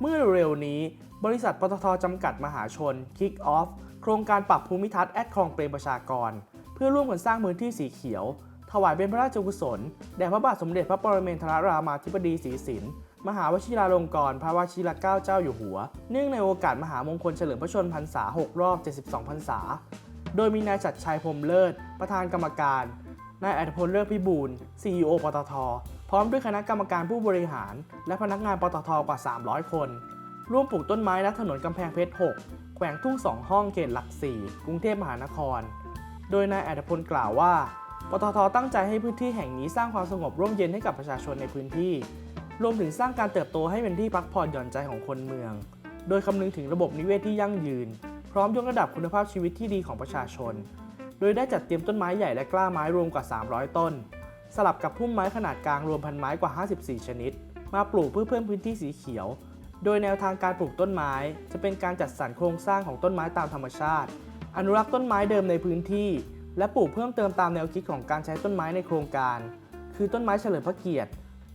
เมื่อเร็วนี้ บริษัทปตทจำกัดมหาชน Kick Off โครงการปรับภูมิทัศน์แอดคลองเปรมประชากร เพื่อร่วมกันสร้างพื้นที่สีเขียว ถวายเป็นพระราชกุศล แด่พระบาทสมเด็จพระปรมินทรรามาธิบดีศรีสินมหาวชิราลงกรณ์พระวชิรเกล้าเจ้าอยู่หัว เนื่องในโอกาสมหามงคลเฉลิมพระชนมพรรษา 6 รอบ 72 พรรษา โดยมีนายจัดชัยพรมเลิศ ประธานกรรมการ นายอัธพลเลิศพิบูล CEO ปตท พร้อมด้วยคณะกรรมการผู้บริหาร และพนักงานปตทกว่า 300 คน ร่วมปลูกต้นไม้ณถนนกำแพงเพชร 6 แขวงทุ่งสองห้องเขตหลัก 4 กรุงเทพมหานคร โดยนายอัธพลกล่าวว่า ปตทตั้งใจให้พื้นที่แห่งนี้สร้างความสงบร่มเย็นให้กับประชาชนในพื้นที่ รวมถึงสร้างการเติบโตให้เป็นที่พักผ่อนหย่อนใจของคนเมือง โดยคำนึงถึงระบบนิเวศที่ยั่งยืน พร้อมยกระดับคุณภาพชีวิตที่ดีของประชาชน โดยได้จัดเตรียมต้นไม้ใหญ่และกล้าไม้รวมกว่า 300 ต้น สลับกับพุ่มไม้ขนาดกลางรวมพันไม้กว่า 54 ชนิด มาปลูกเพื่อเพิ่มพื้นที่สีเขียว โดยแนวทางการปลูกต้นไม้ จะเป็นการจัดสรรโครงสร้างของต้นไม้ตามธรรมชาติ อนุรักษ์ต้นไม้เดิมในพื้นที่ และปลูกเพิ่มเติมตามแนวคิดของการใช้ต้นไม้ในโครงการ คือต้นไม้เฉลิมพระเกียรติ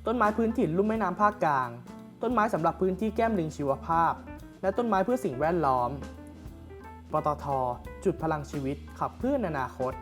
ต้นไม้พื้นถิ่นลุ่มแม่น้ำภาคกลาง ต้นไม้สำหรับพื้นที่แก้มลิงชีวภาพ และต้นไม้เพื่อสิ่งแวดล้อม ปตท จุดพลังชีวิตขับเคลื่อนอนาคต